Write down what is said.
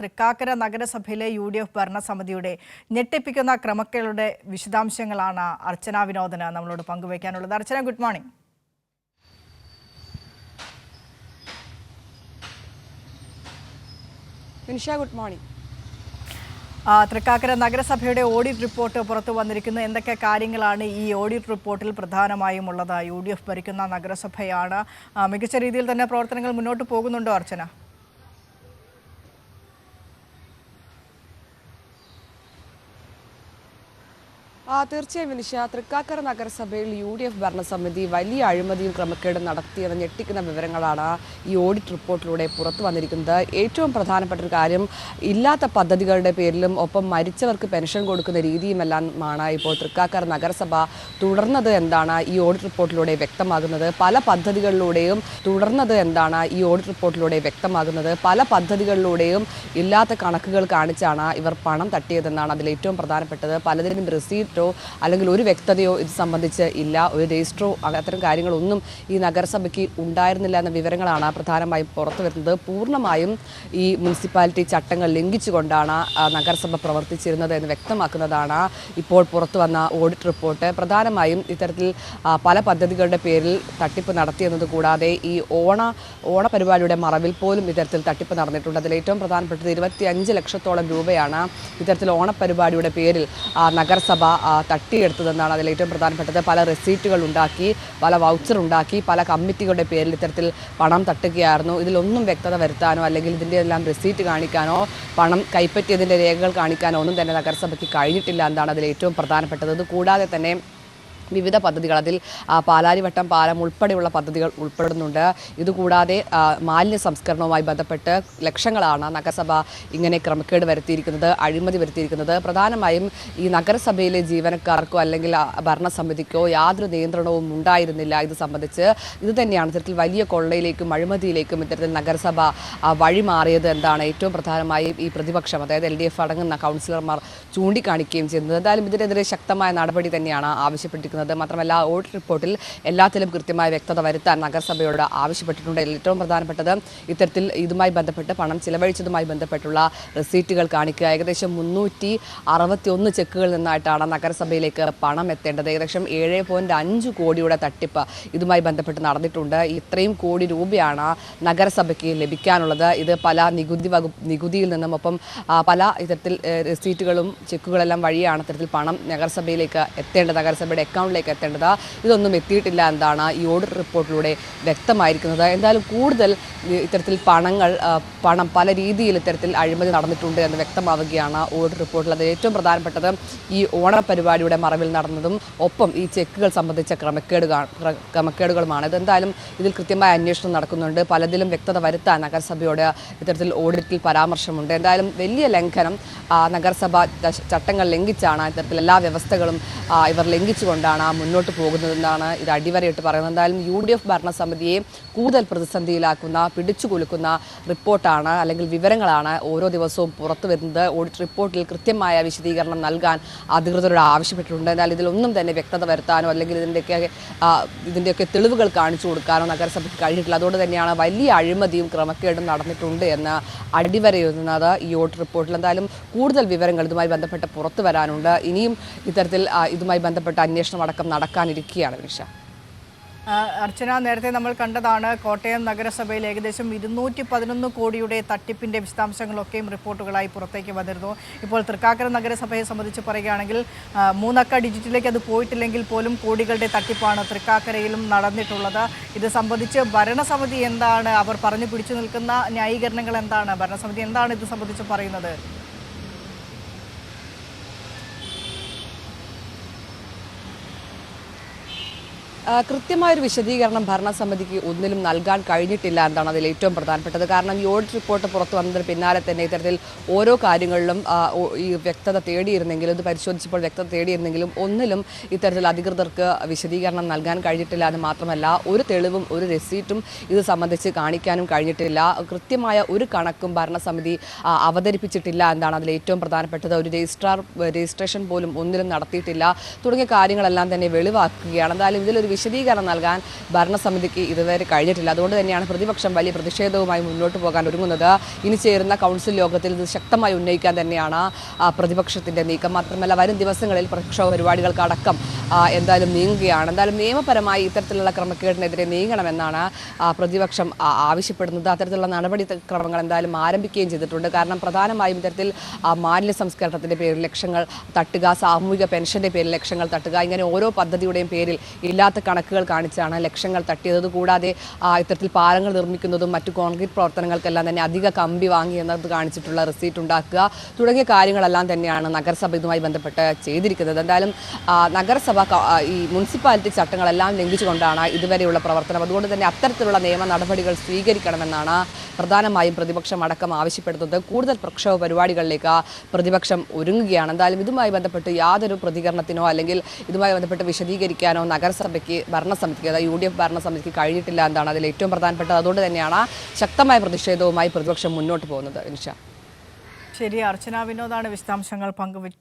തൃക്കാക്കര നഗരസഭയിലെ U D F ഭരണസമിതിയുടെ ഞെട്ടിപ്പിക്കുന്ന ക്രമക്കേടുടെ വിശദാംശങ്ങളാണ് അർച്ചന വിനോദന നമ്മളോട് പങ്കുവയ്ക്കാനുള്ളത്. Archana good morning good morning Thrikkakara നഗരസഭയുടെ ഓഡിറ്റ് റിപ്പോർട്ട് പുറത്തു വന്നിരിക്കുന്നു. എന്തൊക്കെ കാര്യങ്ങളാണ് ഈ ഓഡിറ്റ് റിപ്പോർട്ടിൽ പ്രധാനമായും ഉള്ളത്? യു ഡി എഫ് ഭരിക്കുന്ന നഗരസഭയാണ്. മികച്ച രീതിയിൽ തന്നെ പ്രവർത്തനങ്ങൾ മുന്നോട്ട് പോകുന്നുണ്ടോ അർച്ചന? തീർച്ചയായും വിനിഷ. തൃക്കാക്കര നഗരസഭയിൽ യു ഡി എഫ് ഭരണസമിതി വലിയ അഴിമതിയും ക്രമക്കേടും നടത്തിയെന്ന് ഞെട്ടിക്കുന്ന വിവരങ്ങളാണ് ഈ ഓഡിറ്റ് റിപ്പോർട്ടിലൂടെ പുറത്തു വന്നിരിക്കുന്നത്. ഏറ്റവും പ്രധാനപ്പെട്ട ഒരു കാര്യം ഇല്ലാത്ത പദ്ധതികളുടെ പേരിലും ഒപ്പം മരിച്ചവർക്ക് പെൻഷൻ കൊടുക്കുന്ന രീതിയുമെല്ലാമാണ് ഇപ്പോൾ തൃക്കാക്കര നഗരസഭ തുടർന്നത് എന്താണ് ഈ ഓഡിറ്റ് റിപ്പോർട്ടിലൂടെ വ്യക്തമാകുന്നത്. പല പദ്ധതികളിലൂടെയും തുടർന്നത് എന്താണ് ഈ ഓഡിറ്റ് റിപ്പോർട്ടിലൂടെ വ്യക്തമാകുന്നത്. പല പദ്ധതികളിലൂടെയും ഇല്ലാത്ത കണക്കുകൾ കാണിച്ചാണ് ഇവർ പണം തട്ടിയതെന്നാണ് അതിൽ ഏറ്റവും പ്രധാനപ്പെട്ടത്. പലതിനും റെസീപ്റ്റോ അല്ലെങ്കിൽ ഒരു വ്യക്തതയോ ഇത് സംബന്ധിച്ച് ഇല്ല ഒരു രജിസ്റ്ററോ അത്തരം കാര്യങ്ങളൊന്നും ഈ നഗരസഭയ്ക്ക് ഉണ്ടായിരുന്നില്ല എന്ന വിവരങ്ങളാണ് പ്രധാനമായും പുറത്തു വരുന്നത്. പൂർണമായും ഈ മുനിസിപ്പാലിറ്റി ചട്ടങ്ങൾ ലംഘിച്ചുകൊണ്ടാണ് നഗരസഭ പ്രവർത്തിച്ചിരുന്നത് എന്ന് വ്യക്തമാക്കുന്നതാണ് ഇപ്പോൾ പുറത്തു വന്ന ഓഡിറ്റ് റിപ്പോർട്ട്. പ്രധാനമായും ഇത്തരത്തിൽ പല പദ്ധതികളുടെ പേരിൽ തട്ടിപ്പ് നടത്തിയെന്നത് കൂടാതെ ഈ ഓണ ഓണ പരിപാടിയുടെ മറവിൽ പോലും ഇത്തരത്തിൽ തട്ടിപ്പ് നടന്നിട്ടുണ്ട്. അതിൽ ഏറ്റവും പ്രധാനപ്പെട്ടത് ഇരുപത്തി ലക്ഷത്തോളം രൂപയാണ് ഇത്തരത്തിൽ ഓണപരിപാടിയുടെ പേരിൽ നഗരസഭ തട്ടിയെടുത്തതെന്നാണ് അതിൽ ഏറ്റവും പ്രധാനപ്പെട്ടത്. പല റെസീറ്റുകൾ ഉണ്ടാക്കി പല വൗച്ചർ ഉണ്ടാക്കി പല കമ്മിറ്റികളുടെ പേരിൽ ഇത്തരത്തിൽ പണം തട്ടുകയായിരുന്നു. ഇതിലൊന്നും വ്യക്തത വരുത്താനോ അല്ലെങ്കിൽ ഇതിന്റെ എല്ലാം റെസീറ്റ് കാണിക്കാനോ പണം കൈപ്പറ്റിയതിന്റെ രേഖകൾ കാണിക്കാനോ ഒന്നും തന്നെ നഗരസഭയ്ക്ക് കഴിഞ്ഞിട്ടില്ല എന്നാണ് അതിൽ ഏറ്റവും പ്രധാനപ്പെട്ടത്. കൂടാതെ തന്നെ വിവിധ പദ്ധതികൾ അതിൽ പാലാരിവട്ടം പാലം ഉൾപ്പെടെയുള്ള പദ്ധതികൾ ഉൾപ്പെടുന്നുണ്ട്. ഇതുകൂടാതെ മാലിന്യ സംസ്കരണവുമായി ബന്ധപ്പെട്ട് ലക്ഷങ്ങളാണ് നഗരസഭ ഇങ്ങനെ ക്രമക്കേട് വരുത്തിയിരിക്കുന്നത് അഴിമതി വരുത്തിയിരിക്കുന്നത്. പ്രധാനമായും ഈ നഗരസഭയിലെ ജീവനക്കാർക്കോ അല്ലെങ്കിൽ ഭരണസമിതിക്കോ യാതൊരു നിയന്ത്രണവും ഉണ്ടായിരുന്നില്ല. ഇത് സംബന്ധിച്ച് ഇത് തന്നെയാണ് ഇത്തരത്തിൽ വലിയ കൊള്ളയിലേക്കും അഴിമതിയിലേക്കും ഇത്തരത്തിൽ നഗരസഭ വഴി വഴിമാറിയത് എന്താണ് ഏറ്റവും പ്രധാനമായും ഈ പ്രതിപക്ഷം അതായത് എൽ ഡി എഫ് അടങ്ങുന്ന കൗൺസിലർമാർ ചൂണ്ടിക്കാണിക്കുകയും ചെയ്യുന്നത്. എന്തായാലും ഇതിനെതിരെ ശക്തമായ നടപടി തന്നെയാണ് ആവശ്യപ്പെട്ടിരിക്കുന്നത്. മാത്രമല്ല ഓഡിറ്റ് റിപ്പോർട്ടിൽ എല്ലാത്തിലും കൃത്യമായ വ്യക്തത വരുത്താൻ നഗരസഭയോട് ആവശ്യപ്പെട്ടിട്ടുണ്ട്. ഏറ്റവും പ്രധാനപ്പെട്ടത് ഇത്തരത്തിൽ ഇതുമായി ബന്ധപ്പെട്ട് പണം ചിലവഴിച്ചതുമായി ബന്ധപ്പെട്ടുള്ള റെസീറ്റുകൾ കാണിക്കുക. ഏകദേശം മുന്നൂറ്റി ഒന്ന് ചെക്കുകളിൽ നിന്നായിട്ടാണ് നഗരസഭയിലേക്ക് പണം എത്തേണ്ടത്. ഏകദേശം ഏഴ് പോയിന്റ് അഞ്ച് കോടിയുടെ തട്ടിപ്പ് ഇതുമായി ബന്ധപ്പെട്ട് നടന്നിട്ടുണ്ട്. ഇത്രയും കോടി രൂപയാണ് നഗരസഭയ്ക്ക് ലഭിക്കാനുള്ളത്. ഇത് പല നികുതി വകുപ്പ് നികുതിയിൽ നിന്നും ഒപ്പം പല ഇത്തരത്തിൽ റെസീറ്റുകളും ചെക്കുകളെല്ലാം വഴിയാണ് ഇത്തരത്തിൽ പണം നഗരസഭയിലേക്ക് എത്തേണ്ടത്. നഗരസഭയുടെ അക്കൗണ്ടിലേക്ക് എത്തേണ്ടത്? ഇതൊന്നും എത്തിയിട്ടില്ല എന്നാണ് ഈ ഓഡിറ്റ് റിപ്പോർട്ടിലൂടെ വ്യക്തമായിരിക്കുന്നത്. എന്തായാലും കൂടുതൽ ഇത്തരത്തിൽ പണങ്ങൾ പണം പല രീതിയിൽ ഇത്തരത്തിൽ അഴിമതി നടന്നിട്ടുണ്ട് എന്ന് വ്യക്തമാവുകയാണ് ഓഡിറ്റ് റിപ്പോർട്ടിൽ അത് ഏറ്റവും പ്രധാനപ്പെട്ടത് ഈ ഓണപരിപാടിയുടെ മറവിൽ നടന്നതും ഒപ്പം ഈ ചെക്കുകൾ സംബന്ധിച്ച ക്രമക്കേടുകൾ ക്രമക്കേടുകളുമാണ്. ഇതെന്തായാലും ഇതിൽ കൃത്യമായ അന്വേഷണം നടക്കുന്നുണ്ട്. പലതിലും വ്യക്തത വരുത്താൻ നഗരസഭയോട് ഇത്തരത്തിൽ ഓഡിറ്റിൽ പരാമർശമുണ്ട്. എന്തായാലും വലിയ ലംഘനം നഗരസഭ ചട്ടങ്ങൾ ലംഘിച്ചാണ് ഇത്തരത്തിൽ എല്ലാ വ്യവസ്ഥകളും ഇവർ ലംഘിച്ചുകൊണ്ടാണ് മുന്നോട്ട് പോകുന്നതെന്നാണ് ഇത് അടിവരയിട്ട് പറയുന്നത്. എന്തായാലും യു ഡി എഫ് ഭരണസമിതിയെ കൂടുതൽ പ്രതിസന്ധിയിലാക്കുന്ന പിടിച്ചു കുലുക്കുന്ന റിപ്പോർട്ടാണ് അല്ലെങ്കിൽ വിവരങ്ങളാണ് ഓരോ ദിവസവും പുറത്തു വരുന്നത്. ഓഡിറ്റ് റിപ്പോർട്ടിൽ കൃത്യമായ വിശദീകരണം നൽകാൻ അധികൃതരോട് ആവശ്യപ്പെട്ടിട്ടുണ്ട്. എന്നാൽ ഇതിലൊന്നും തന്നെ വ്യക്തത വരുത്താനോ അല്ലെങ്കിൽ ഇതിന്റെയൊക്കെ ഇതിന്റെയൊക്കെ തെളിവുകൾ കാണിച്ചു കൊടുക്കാനോ നഗരസഭയ്ക്ക് കഴിഞ്ഞിട്ടില്ല. അതുകൊണ്ട് തന്നെയാണ് വലിയ അഴിമതിയും ക്രമക്കേടും നടന്നിട്ടുണ്ട് എന്ന് അടിവരയുന്നത് ഈ ഓഡിറ്റ് റിപ്പോർട്ടിൽ. എന്തായാലും കൂടുതൽ വിവരങ്ങൾ ഇതുമായി ബന്ധപ്പെട്ട് പുറത്തു വരാനുണ്ട്. ഇനിയും ഇത്തരത്തിൽ ഇതുമായി ബന്ധപ്പെട്ട അന്വേഷണം അടക്കം നടക്കാനിരിക്കുകയാണ് നിഷ ആ, അർച്ചന നേരത്തെ നമ്മൾ കണ്ടതാണ് കോട്ടയം നഗരസഭയിൽ ഏകദേശം ഇരുന്നൂറ്റി പതിനൊന്ന് കോടിയുടെ തട്ടിപ്പിന്റെ വിശദാംശങ്ങളൊക്കെയും റിപ്പോർട്ടുകളായി പുറത്തേക്ക് വന്നിരുന്നു. ഇപ്പോൾ തൃക്കാക്കര നഗരസഭയെ സംബന്ധിച്ച് പറയുകയാണെങ്കിൽ മൂന്നക്ക ഡിജിറ്റിലേക്ക് അത് പോയിട്ടില്ലെങ്കിൽ പോലും കോടികളുടെ തട്ടിപ്പാണ് തൃക്കാക്കരയിലും നടന്നിട്ടുള്ളത്. ഇത് സംബന്ധിച്ച് ഭരണസമിതി എന്താണ് അവർ പറഞ്ഞു പിടിച്ചു നിൽക്കുന്ന ന്യായീകരണങ്ങൾ എന്താണ്? ഭരണസമിതി എന്താണ് ഇത് സംബന്ധിച്ച് പറയുന്നത്? കൃത്യമായൊരു വിശദീകരണം ഭരണസമിതിക്ക് ഒന്നിലും നൽകാൻ കഴിഞ്ഞിട്ടില്ല എന്നാണ് അതിൽ ഏറ്റവും പ്രധാനപ്പെട്ടത്. കാരണം ഈ ഓഡിറ്റ് റിപ്പോർട്ട് പുറത്തു വന്നതിന് പിന്നാലെ തന്നെ ഇത്തരത്തിൽ ഓരോ കാര്യങ്ങളിലും ഈ വ്യക്തത തേടിയിരുന്നെങ്കിലും ഇത് പരിശോധിച്ചപ്പോൾ വ്യക്തത തേടിയിരുന്നെങ്കിലും ഒന്നിലും ഇത്തരത്തിൽ അധികൃതർക്ക് വിശദീകരണം നൽകാൻ കഴിഞ്ഞിട്ടില്ല എന്ന് മാത്രമല്ല ഒരു തെളിവും ഒരു രസീറ്റും ഇത് സംബന്ധിച്ച് കാണിക്കാനും കഴിഞ്ഞിട്ടില്ല. കൃത്യമായ ഒരു കണക്കും ഭരണസമിതി അവതരിപ്പിച്ചിട്ടില്ല എന്നാണ് അതിൽ ഏറ്റവും പ്രധാനപ്പെട്ടത്. ഒരു രജിസ്ട്രാർ രജിസ്ട്രേഷൻ പോലും ഒന്നിലും നടത്തിയിട്ടില്ല. തുടങ്ങിയ കാര്യങ്ങളെല്ലാം തന്നെ വെളിവാക്കുകയാണ്. എന്തായാലും ഇതിലൊരു വിശദീകരണം നൽകാൻ ഭരണസമിതിക്ക് ഇതുവരെ കഴിഞ്ഞിട്ടില്ല. അതുകൊണ്ട് തന്നെയാണ് പ്രതിപക്ഷം വലിയ പ്രതിഷേധവുമായി മുന്നോട്ട് പോകാൻ ഒരുങ്ങുന്നത്. ഇനി ചേരുന്ന കൗൺസിൽ യോഗത്തിൽ ഇത് ശക്തമായി ഉന്നയിക്കാൻ തന്നെയാണ് പ്രതിപക്ഷത്തിന്റെ നീക്കം. മാത്രമല്ല വരും ദിവസങ്ങളിൽ പ്രക്ഷോഭ പരിപാടികൾക്കടക്കം എന്തായാലും നീങ്ങുകയാണ്. എന്തായാലും നിയമപരമായി ഇത്തരത്തിലുള്ള ക്രമക്കേടിനെതിരെ നീങ്ങണമെന്നാണ് പ്രതിപക്ഷം ആവശ്യപ്പെടുന്നത്. അത്തരത്തിലുള്ള നടപടി ക്രമങ്ങൾ എന്തായാലും ആരംഭിക്കുകയും ചെയ്തിട്ടുണ്ട്. കാരണം പ്രധാനമായും ഇത്തരത്തിൽ മാലിന്യ സംസ്കരണത്തിന്റെ പേരിൽ ലക്ഷങ്ങൾ തട്ടുക സാമൂഹിക പെൻഷന്റെ പേരിൽ ലക്ഷങ്ങൾ തട്ടുക ഇങ്ങനെ ഓരോ പദ്ധതിയുടെയും പേരിൽ ഇല്ലാത്ത കണക്കുകൾ കാണിച്ചാണ് ലക്ഷങ്ങൾ തട്ടിയത്. കൂടാതെ ഇത്തരത്തിൽ പാലങ്ങൾ നിർമ്മിക്കുന്നതും മറ്റു കോൺക്രീറ്റ് പ്രവർത്തനങ്ങൾക്കെല്ലാം തന്നെ അധിക കമ്പി വാങ്ങി എന്നത് കാണിച്ചിട്ടുള്ള റിസീറ്റ് ഉണ്ടാക്കുക. തുടങ്ങിയ കാര്യങ്ങളെല്ലാം തന്നെയാണ് നഗരസഭ ഇതുമായി ബന്ധപ്പെട്ട് ചെയ്തിരിക്കുന്നത്. എന്തായാലും നഗരസഭ ഈ മുനിസിപ്പാലിറ്റി ചട്ടങ്ങളെല്ലാം ലംഘിച്ചുകൊണ്ടാണ് ഇതുവരെയുള്ള പ്രവർത്തനം. അതുകൊണ്ട് തന്നെ അത്തരത്തിലുള്ള നിയമ നടപടികൾ സ്വീകരിക്കണമെന്നാണ് പ്രധാനമായും പ്രതിപക്ഷം അടക്കം ആവശ്യപ്പെടുന്നത്. കൂടുതൽ പ്രക്ഷോഭ പരിപാടികളിലേക്ക് പ്രതിപക്ഷം ഒരുങ്ങുകയാണ്. എന്തായാലും ഇതുമായി ബന്ധപ്പെട്ട് യാതൊരു പ്രതികരണത്തിനോ അല്ലെങ്കിൽ ഇതുമായി ബന്ധപ്പെട്ട് വിശദീകരിക്കാനോ നഗരസഭയ്ക്ക് ഭരണസമിതിക്ക് അതായത് യു ഡി എഫ് ഭരണസമിതിക്ക് കഴിഞ്ഞിട്ടില്ല എന്നാണ് അതിൽ ഏറ്റവും പ്രധാനപ്പെട്ടത്. അതുകൊണ്ട് തന്നെയാണ് ശക്തമായ പ്രതിഷേധവുമായി പ്രതിപക്ഷം മുന്നോട്ട് പോകുന്നത്. നിഷ ശരി അർച്ചന വിനോദാണ് വിശദാംശങ്ങൾ പങ്കുവെച്ചത്.